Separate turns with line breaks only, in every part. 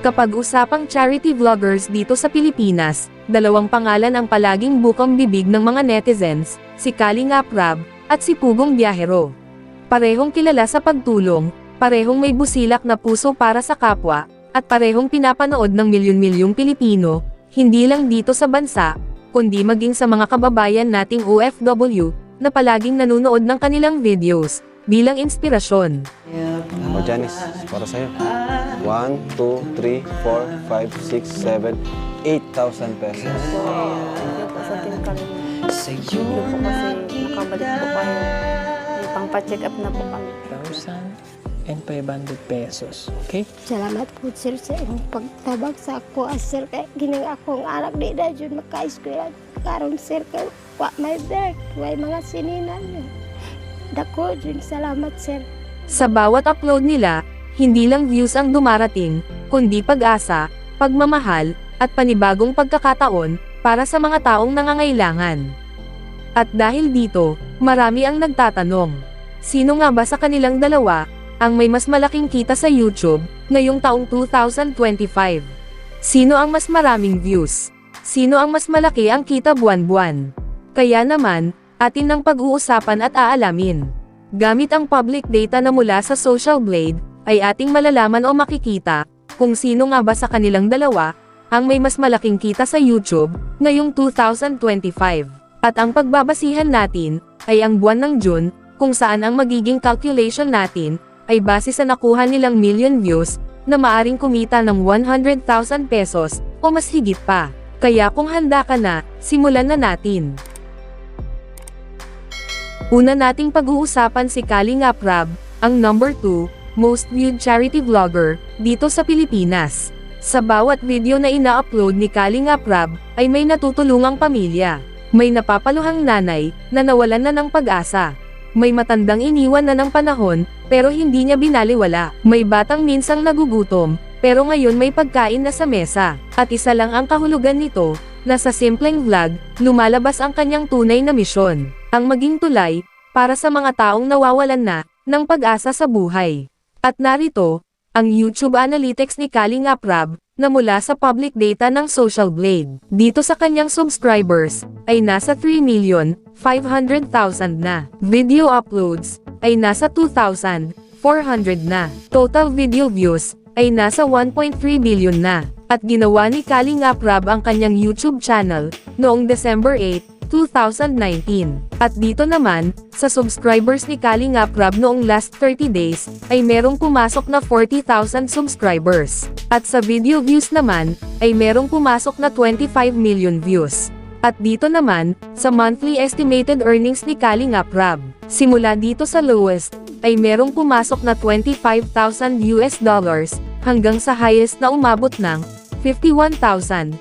Kapag usapang charity vloggers dito sa Pilipinas, dalawang pangalan ang palaging bukang bibig ng mga netizens, si Kalinga Prab, at si Pugong Biyahero. Parehong kilala sa pagtulong, parehong may busilak na puso para sa kapwa, at parehong pinapanood ng milyon-milyong Pilipino, hindi lang dito sa bansa, kundi maging sa mga kababayan nating OFW, na palaging nanonood ng kanilang videos, bilang inspirasyon.
O Janice, para sa'yo. 1, 2, 3, 4, 5, 6, 7, 8,000 pesos.
Yun sa Team Kalina. Yun po kasi nakabalik po kayo. May pangpa-check up na po kami.
1,000 and 500 pesos. Okay?
Salamat po sir sa inyong pagtabag sa ako as sir kay gining akong anak di na jud maka-eskwela karon sir kay wa may work way mga sininan niyo. Dako jud salamat sir.
Sa bawat upload nila, hindi lang views ang dumarating, kundi pag-asa, pagmamahal, at panibagong pagkakataon, para sa mga taong nangangailangan. At dahil dito, marami ang nagtatanong, sino nga ba sa kanilang dalawa, ang may mas malaking kita sa YouTube, ngayong taong 2025? Sino ang mas maraming views? Sino ang mas malaki ang kita buwan-buwan? Kaya naman, atin ng pag-uusapan at aalamin. Gamit ang public data na mula sa Social Blade, ay ating malalaman o makikita, kung sino nga ba sa kanilang dalawa, ang may mas malaking kita sa YouTube, ngayong 2025. At ang pagbabasihan natin, ay ang buwan ng June, kung saan ang magiging calculation natin, ay base sa nakuha nilang million views, na maaring kumita ng 100,000 pesos, o mas higit pa. Kaya kung handa ka na, simulan na natin. Una nating pag-uusapan si Kalinga Prab, ang number 2, most viewed charity vlogger, dito sa Pilipinas. Sa bawat video na ina-upload ni Kalinga Prab, ay may natutulungang pamilya. May napapaluhang nanay, na nawalan na ng pag-asa. May matandang iniwan na ng panahon, pero hindi niya binaliwala. May batang minsang nagugutom, pero ngayon may pagkain na sa mesa. At isa lang ang kahulugan nito, na sa simpleng vlog, lumalabas ang kanyang tunay na misyon. Ang maging tulay, para sa mga taong nawawalan na, ng pag-asa sa buhay. At narito, ang YouTube Analytics ni Kalinga Prab, na mula sa public data ng Social Blade. Dito sa kanyang subscribers, ay nasa 3,500,000 na. Video uploads, ay nasa 2,400 na. Total video views, ay nasa 1.3 billion na. At ginawa ni Kalinga Prab ang kanyang YouTube channel, noong December 8, 2019. At dito naman, sa subscribers ni Kalinga Prab noong last 30 days, ay merong pumasok na 40,000 subscribers. At sa video views naman, ay merong pumasok na 25 million views. At dito naman, sa monthly estimated earnings ni Kalinga Prab, simula dito sa lowest, ay merong pumasok na 25,000 US dollars, hanggang sa highest na umabot ng 51,000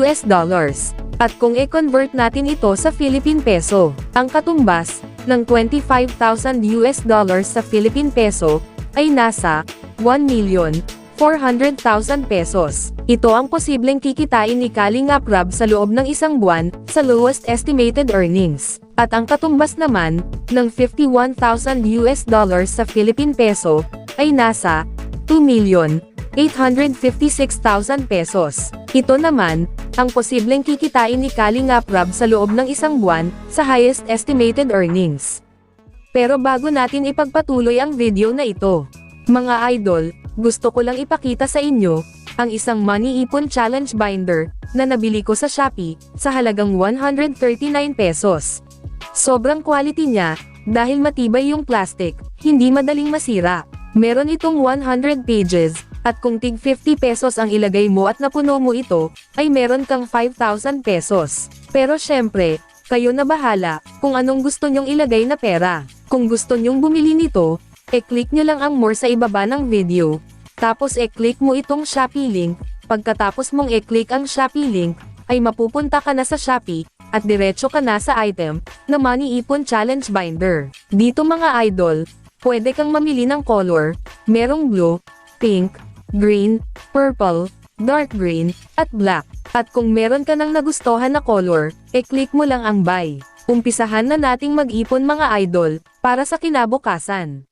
US dollars. At kung i-convert natin ito sa Philippine Peso, ang katumbas ng 25,000 US dollars sa Philippine Peso ay nasa 1,400,000 pesos. Ito ang posibleng kikitain ni Kalinga Prab sa loob ng isang buwan sa lowest estimated earnings. At ang katumbas naman ng 51,000 US dollars sa Philippine Peso ay nasa 2,856,000 pesos. Ito naman, ang posibleng kikitain ni Kalinga Prab sa loob ng isang buwan, sa highest estimated earnings. Pero bago natin ipagpatuloy ang video na ito, mga idol, gusto ko lang ipakita sa inyo, ang isang money ipon challenge binder, na nabili ko sa Shopee, sa halagang 139 pesos. Sobrang quality niya, dahil matibay yung plastic, hindi madaling masira. Meron itong 100 pages, at kung tig 50 pesos ang ilagay mo at napuno mo ito, ay meron kang 5,000 pesos. Pero syempre, kayo na bahala, kung anong gusto nyong ilagay na pera. Kung gusto nyong bumili nito, e-click nyo lang ang more sa ibaba ng video. Tapos e-click mo itong Shopee link, pagkatapos mong e-click ang Shopee link, ay mapupunta ka na sa Shopee, at diretso ka na sa item, na Money Ipon Challenge Binder. Dito mga idol, pwede kang mamili ng color, merong blue, pink, green, purple, dark green, at black. At kung meron ka ng nagustuhan na color, e-click mo lang ang buy. Umpisahan na nating mag-ipon mga idol, para sa kinabukasan.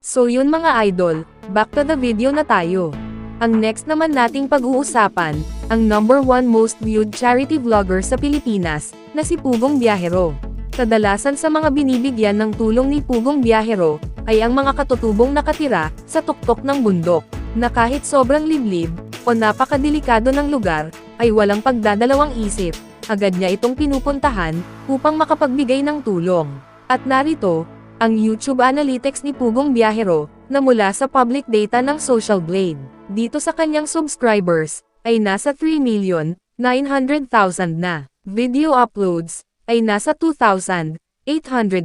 So yun mga idol, back to the video na tayo. Ang next naman nating pag-uusapan, ang number one most viewed charity vlogger sa Pilipinas, na si Pugong Biyahero. Kadalasan sa mga binibigyan ng tulong ni Pugong Biyahero, ay ang mga katutubong nakatira sa tuktok ng bundok, na kahit sobrang liblib, o napakadelikado ng lugar, ay walang pagdadalawang isip, agad niya itong pinupuntahan, upang makapagbigay ng tulong. At narito, ang YouTube Analytics ni Pugong Biyahero, na mula sa public data ng Social Blade. Dito sa kanyang subscribers, ay nasa 3,900,000 na. Video uploads, ay nasa 2,800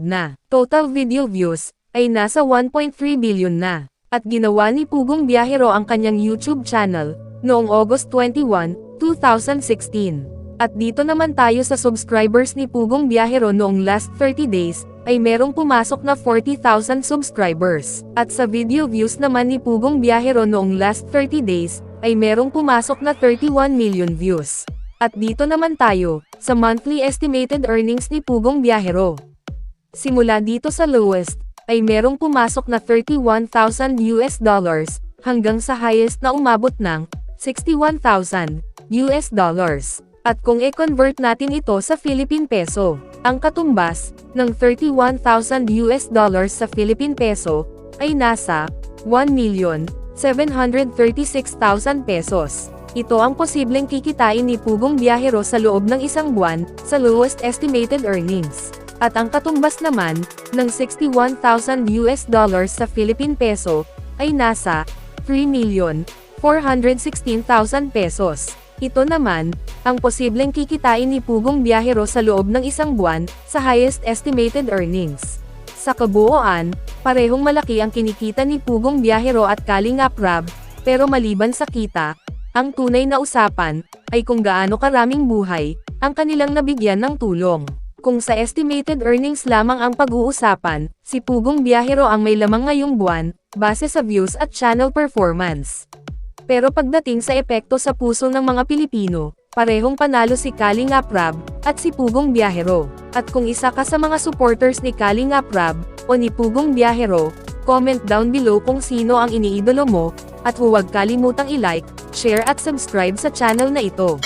na. Total video views, ay nasa 1.3 billion na. At ginawa ni Pugong Biyahero ang kanyang YouTube channel, noong August 21, 2016. At dito naman tayo sa subscribers ni Pugong Biyahero noong last 30 days, ay merong pumasok na 40,000 subscribers. At sa video views naman ni Pugong Biyahero noong last 30 days, ay merong pumasok na 31 million views. At dito naman tayo, sa monthly estimated earnings ni Pugong Biyahero. Simula dito sa lowest, ay merong pumasok na 31,000 US dollars, hanggang sa highest na umabot ng 61,000 US dollars. At kung i-convert natin ito sa Philippine Peso, ang katumbas ng 31,000 US dollars sa Philippine Peso ay nasa 1,736,000 pesos. Ito ang posibleng kikitain ni Pugong Biyahero sa loob ng isang buwan sa lowest estimated earnings. At ang katumbas naman ng 61,000 US dollars sa Philippine Peso ay nasa 3,416,000 pesos. Ito naman, ang posibleng kikitain ni Pugong Biyahero sa loob ng isang buwan, sa highest estimated earnings. Sa kabuoan, parehong malaki ang kinikita ni Pugong Biyahero at Kalingap Rab, pero maliban sa kita, ang tunay na usapan, ay kung gaano karaming buhay, ang kanilang nabigyan ng tulong. Kung sa estimated earnings lamang ang pag-uusapan, si Pugong Biyahero ang may lamang ngayong buwan, base sa views at channel performance. Pero pagdating sa epekto sa puso ng mga Pilipino, parehong panalo si Kalingap Rab, at si Pugong Biyahero. At kung isa ka sa mga supporters ni Kalingap Rab, o ni Pugong Biyahero, comment down below kung sino ang iniidolo mo, at huwag kalimutang i-like, share at subscribe sa channel na ito.